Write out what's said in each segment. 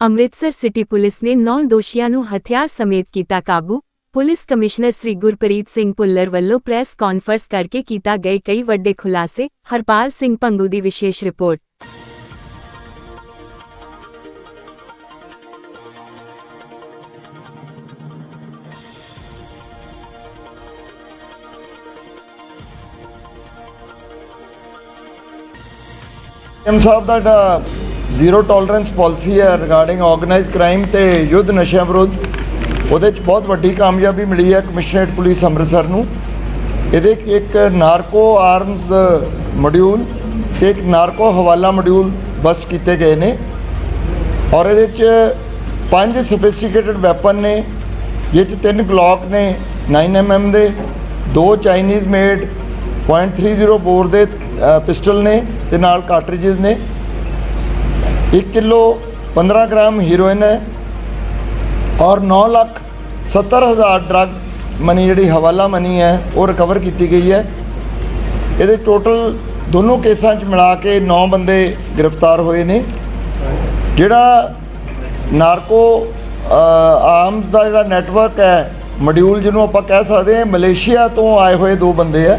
Amritsar city police ਨੇ 9 ਦੋਸ਼ੀਆਂ ਨੂੰ ਹਥਿਆਰ ਸਮੇਤ ਕੀਤਾ ਕਾਬੂ ਪੁਲਿਸ ਕਮਿਸ਼ਨਰ ਸ੍ਰੀ ਗੁਰਪ੍ਰੀਤ ਸਿੰਘ ਭੁੱਲਰ ਵੱਲੋਂ ਪ੍ਰੈਸ ਕਾਨਫਰੰਸ ਕਰਕੇ ਕੀਤਾ ਗਏ ਕਈ ਵੱਡੇ ਖੁਲਾਸੇ ਹਰਪਾਲ ਸਿੰਘ ਪੰਗੂ ਦੀ ਵਿਸ਼ੇਸ਼ ਰਿਪੋਰਟ ਐਮ ਸਾਹਿਬ ਦਾ ਜਿਹੜਾ ਜ਼ੀਰੋ ਟੋਲਰੈਂਸ ਪਾਲਿਸੀ ਹੈ ਰਿਗਾਰਡਿੰਗ ਆਰਗੇਨਾਈਜ਼ਡ ਕ੍ਰਾਈਮ ਤੇ ਯੁੱਧ ਨਸ਼ਿਆਂ ਵਿਰੁੱਧ। ਉਹਦੇ 'ਚ ਬਹੁਤ ਵੱਡੀ ਕਾਮਯਾਬੀ ਮਿਲੀ ਹੈ ਕਮਿਸ਼ਨਰੇਟ ਪੁਲਿਸ ਅੰਮ੍ਰਿਤਸਰ ਨੂੰ। ਇਹਦੇ 'ਚ ਇੱਕ ਨਾਰਕੋ ਆਰਮਸ ਮੋਡਿਊਲ ਤੇ ਇੱਕ ਨਾਰਕੋ ਹਵਾਲਾ ਮੋਡਿਊਲ ਬਸਟ ਕੀਤੇ ਗਏ ਨੇ। ਔਰ ਇਹਦੇ 'ਚ ਪੰਜ ਸਫਿਸਟੀਕੇਟਡ ਵੈਪਨ ਨੇ, ਜਿਹ 'ਚ ਤਿੰਨ ਗਲੌਕ ਨੇ 9mm ਦੇ, ਦੋ ਚਾਈਨੀਜ਼ ਮੇਡ .30 ਬੋਰ ਦੇ ਪਿਸਟਲ ਨੇ ਤੇ ਨਾਲ ਕਾਰਟ੍ਰਿਜਸ ਨੇ। 1 ਕਿਲੋ 15 ਗ੍ਰਾਮ ਹੀਰੋਇਨ ਹੈ ਔਰ 9 ਲੱਖ 70 ਹਜ਼ਾਰ ਡਰੱਗ ਮਨੀ ਜਿਹੜੀ ਹਵਾਲਾ ਮਨੀ ਹੈ ਉਹ ਰਿਕਵਰ ਕੀਤੀ ਗਈ ਹੈ ਇਹਦੇ ਟੋਟਲ ਦੋਨੋਂ ਕੇਸਾਂ 'ਚ ਮਿਲਾ ਕੇ 9 ਬੰਦੇ ਗ੍ਰਿਫਤਾਰ ਹੋਏ ਨੇ ਜਿਹੜਾ ਨਾਰਕੋ ਆਰਮਸ ਦਾ ਜਿਹੜਾ ਨੈਟਵਰਕ ਹੈ ਮੋਡਿਊਲ ਜਿਹਨੂੰ ਆਪਾਂ ਕਹਿ ਸਕਦੇ ਹਾਂ ਮਲੇਸ਼ੀਆ ਤੋਂ ਆਏ ਹੋਏ ਦੋ ਬੰਦੇ ਆ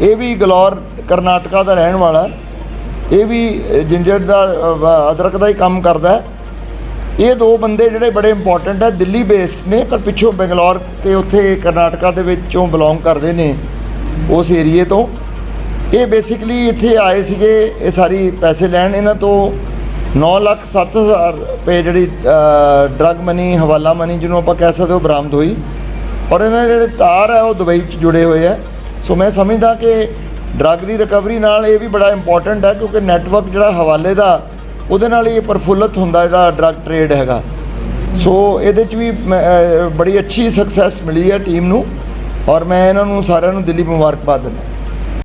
ਇਹ ਵੀ ਗਲੌਰ ਕਰਨਾਟਕਾ ਦਾ ਰਹਿਣ ਵਾਲਾ ਇਹ ਵੀ ਜਿੰਜਰ ਦਾ ਅਦਰਕ ਦਾ ਹੀ ਕੰਮ ਕਰਦਾ ਹੈ। ਇਹ ਦੋ ਬੰਦੇ ਜਿਹੜੇ ਬੜੇ ਇੰਪੋਰਟੈਂਟ ਹੈ, ਦਿੱਲੀ ਬੇਸਡ ਨੇ, ਪਰ ਪਿੱਛੋਂ ਬੰਗਲੌਰ ਤੇ ਉੱਥੇ ਕਰਨਾਟਕਾ ਦੇ ਵਿੱਚੋਂ ਬਿਲੋਂਗ ਕਰਦੇ ਨੇ ਉਸ ਏਰੀਏ ਤੋਂ। ਇਹ ਬੇਸਿਕਲੀ ਇੱਥੇ ਆਏ ਸੀਗੇ, ਇਹ ਸਾਰੀ ਪੈਸੇ ਲੈਣ। ਇਹਨਾਂ ਤੋਂ 9 ਲੱਖ 7 ਹਜ਼ਾਰ ਰੁਪਏ ਜਿਹੜੀ ਡਰਗ ਮਨੀ ਹਵਾਲਾ ਮਨੀ ਜਿਹਨੂੰ ਆਪਾਂ ਕਹਿ ਸਕਦੇ ਹੋ, ਬਰਾਮਦ ਹੋਈ। ਔਰ ਇਹਨਾਂ ਦੇ ਜਿਹੜੇ ਤਾਰ ਹੈ, ਉਹ ਦੁਬਈ 'ਚ ਜੁੜੇ ਹੋਏ ਆ ਸੋ ਮੈਂ ਸਮਝਦਾ ਕਿ ਡਰੱਗ ਦੀ ਰਿਕਵਰੀ ਨਾਲ ਇਹ ਵੀ ਬੜਾ ਇੰਪੋਰਟੈਂਟ ਹੈ ਕਿਉਂਕਿ ਨੈਟਵਰਕ ਜਿਹੜਾ ਹਵਾਲੇ ਦਾ ਉਹਦੇ ਨਾਲ ਹੀ ਇਹ ਪ੍ਰਫੁੱਲਤ ਹੁੰਦਾ ਜਿਹੜਾ ਡਰੱਗ ਟ੍ਰੇਡ ਹੈਗਾ। ਸੋ ਇਹਦੇ 'ਚ ਵੀ ਮੈਂ, ਬੜੀ ਅੱਛੀ ਸਕਸੈਸ ਮਿਲੀ ਹੈ ਟੀਮ ਨੂੰ। ਔਰ ਮੈਂ ਇਹਨਾਂ ਨੂੰ ਸਾਰਿਆਂ ਨੂੰ ਦਿੱਲੀ ਮੁਬਾਰਕਬਾਦ ਦਿੰਦਾ।